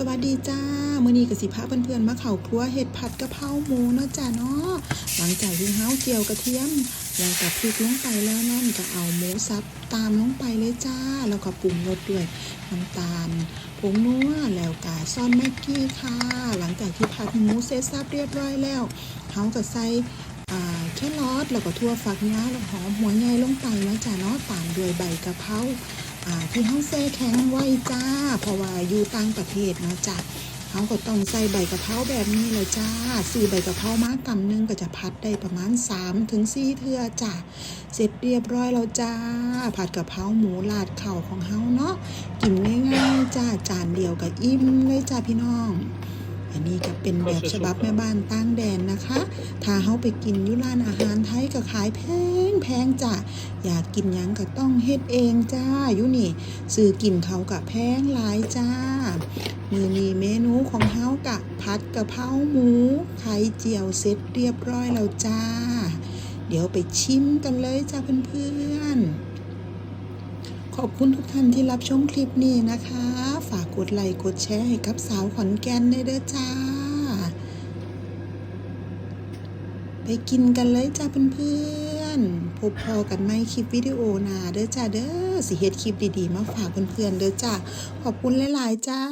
สวัสดีจ้ามื้อนี้กับสิพาเพื่อนๆมาเข่าครัวเห็ดผัดกะเพราหมูเนาะจ้าเนาะหลังจากที่เฮาเจียวกระเทียมแล้วกับพริกลงไปแล้วนั่นก็เอาหมูสับตามลงไปเลยจ้า แล้วก็ปรุงรสด้วยน้ำตาลผงนัวแล้วก็ซอนแม็กกี้ค่ะ หลังจากที่ผัดหมูเสร็จสับเรียบร้อยแล้วเฮาก็ใส่อ่าแครอทแล้วก็ทั่วฝักยาวแล้วหอมหัวใหญ่ลงไปเนาะจ้าเนาะตามด้วยใบกะเพรา ที่เฮาแซ่แข็งไว้จ้า เพราะว่าอยู่ต่างประเทศนะจ้ะเฮาก็ต้องใส่ใบกะเพราแบบนี้เลยจ้าซื้อใบกะเพรามากำหนึงก็จะพัดได้ประมาณ3ถึง4เทื่อจ้ะเสร็จเรียบร้อยแล้วจ้า ผัดกะเพราหมูลาดเข่าของเฮาเนาะกินง่ายๆจ้าจานเดียวกับอิ่มเลยจ้าพี่น้อง อันนี้ก็เป็นแบบฉบับแม่บ้านตั้งแดนนะคะ ถ้าเฮาไปกินยุร้านอาหารไทยก็ขายแพงแพงจ้ะ อยากกินยังก็ต้องเฮ็ดเองจ้ายู่นี่ซื้อกินเขากับแพงหลายจ้า มือนี้เมนูของเฮากะผัดกะเพราหมูไข่เจียวเสร็จเรียบร้อยแล้วจ้า เดี๋ยวไปชิมกันเลยจ้าเพื่อนๆ ขอบคุณทุกท่านที่รับชมคลิปนี้นะคะ ฝากกดไลค์กดแชร์ให้กับสาวขอนแก่นได้เด้อจ้า ไปกินกันเลยจ้าเพื่อนๆพบพอกันไหมคลิปวิดีโอนาเด้อจ้าเด้อสิเฮ็ดคลิปดีๆ มาฝากเพื่อนๆเด้อจ้าขอบคุณหลายๆจ้า